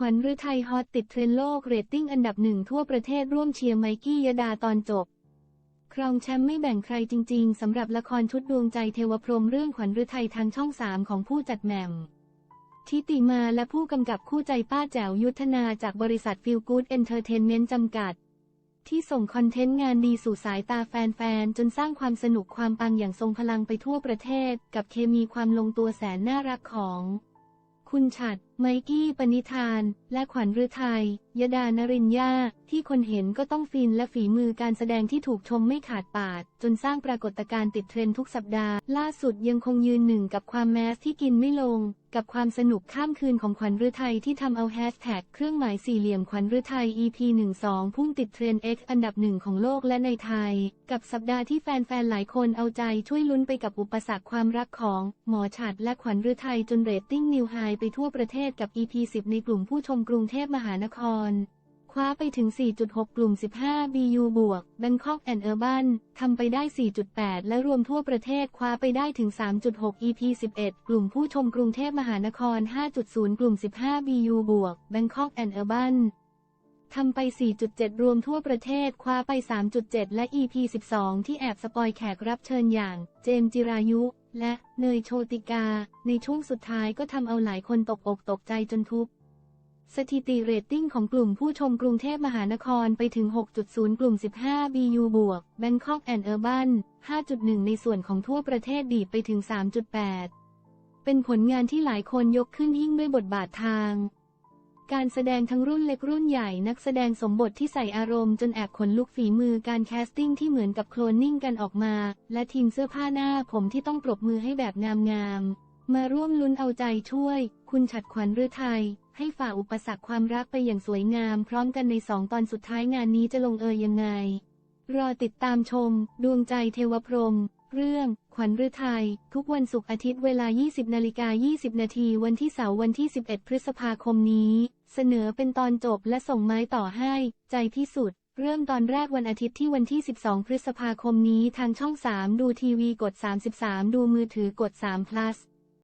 ขวัญฤทัยฮอตติดเทรนด์โลกเรตติ้งอันดับหนึ่งทั่วประเทศร่วมเชียร์ไมกี้ยดาตอนจบ ครองแชมป์ไม่แบ่งใครจริง ๆสำหรับละครชุดดวงใจเทวพรมเรื่องขวัญฤทัยทางช่องสามของผู้จัดแหม่มทิติมาและผู้กำกับคู่ใจป้าแจ๋วยุทธนาจากบริษัทฟิลกูดเอนเตอร์เทนเมนต์จำกัด ที่ส่งคอนเทนต์งานดีสู่สายตาแฟนๆ จนสร้างความสนุกความปังอย่างทรงพลังไปทั่วประเทศ กับเคมีความลงตัวแสนน่ารักของ คุณฉัด ไมกี้ปณิธาน และขวัญฤทัย ยดานรินยาที่คนเห็นก็ต้องฟินและฝีมือการแสดงที่ถูกชมไม่ขาดปาด จนสร้างปรากฏการณ์ติดเทรนทุกสัปดาห์ ล่าสุดยังคงยืนหนึ่งกับความแมสที่กินไม่ลง กับความสนุกข้ามคืนของขวัญฤทัยที่ทำเอาแฮชแท็กเครื่องหมายสี่เหลี่ยมขวัญฤทัย EP 12พุ่งติดเทรนด์ X อันดับหนึ่งของโลกและในไทย กับสัปดาห์ที่แฟนๆหลายคนเอาใจช่วยลุ้นไปกับอุปสรรคความรักของ หมอฉัดและขวัญฤทัยจนเรตติ้งนิวไฮไปทั่วประเทศกับ EP 10 ในกลุ่มผู้ชมกรุงเทพมหานคร คว้าไปถึง 4.6 กลุ่ม 15 BU บวก Bangkok and Urban ทำไปได้ 4.8 และรวมทั่วประเทศคว้าไปได้ถึง 3.6 EP 11 กลุ่มผู้ชมกรุงเทพมหานคร 5.0 กลุ่ม 15 BU บวก Bangkok and Urban ทำไป 4.7 รวมทั่วประเทศ คว้าไป 3.7 และ EP 12 ที่แอบสปอยแขกรับเชิญอย่าง เจมส์จิรายุ และเนยโชติกา ในช่วงสุดท้ายก็ทำเอาหลายคนตกอกตกใจจนทุบสถิติเรตติ้งของกลุ่มผู้ชมกรุงเทพมหานครไปถึง 6.0 กลุ่ม 15 BU บวก Bangkok and Urban 5.1 ในส่วนของทั่วประเทศดีไปถึง 3.8 เป็นผลงานที่หลายคนยกขึ้นหิ้งด้วยบทบาททาง การแสดงทั้งรุ่นเล็กรุ่นใหญ่นักแสดงสมบทที่ใส่อารมณ์จนแอบขนลุกฝีมือการแคสติ้งที่เหมือนกับโคลนนิ่งกันออกมา และทีมเสื้อผ้าหน้าผมที่ต้องปรบมือให้แบบงามๆ มาร่วมลุ้นเอาใจช่วย คุณฉัดขวัญฤทัยให้ฝ่าอุปสรรคความรักไปอย่างสวยงาม พร้อมกันในสองตอนสุดท้ายงานนี้จะลงเอยยังไง รอติดตามชม ดวงใจเทวพรม เรื่อง ขวัญฤทัย ทุกวันศุกร์อาทิตย์เวลา 20 นาฬิกา 20 นาทีวันที่เสาร์วันที่ 11 พฤษภาคมนี้ เสนอเป็นตอนจบและส่งไม้ต่อให้ ใจที่สุด เริ่มตอนแรกวันอาทิตย์ที่วันที่ 12 พฤษภาคมนี้ทางช่อง 3 ดูทีวีกด 33 ดูมือถือกด3 plus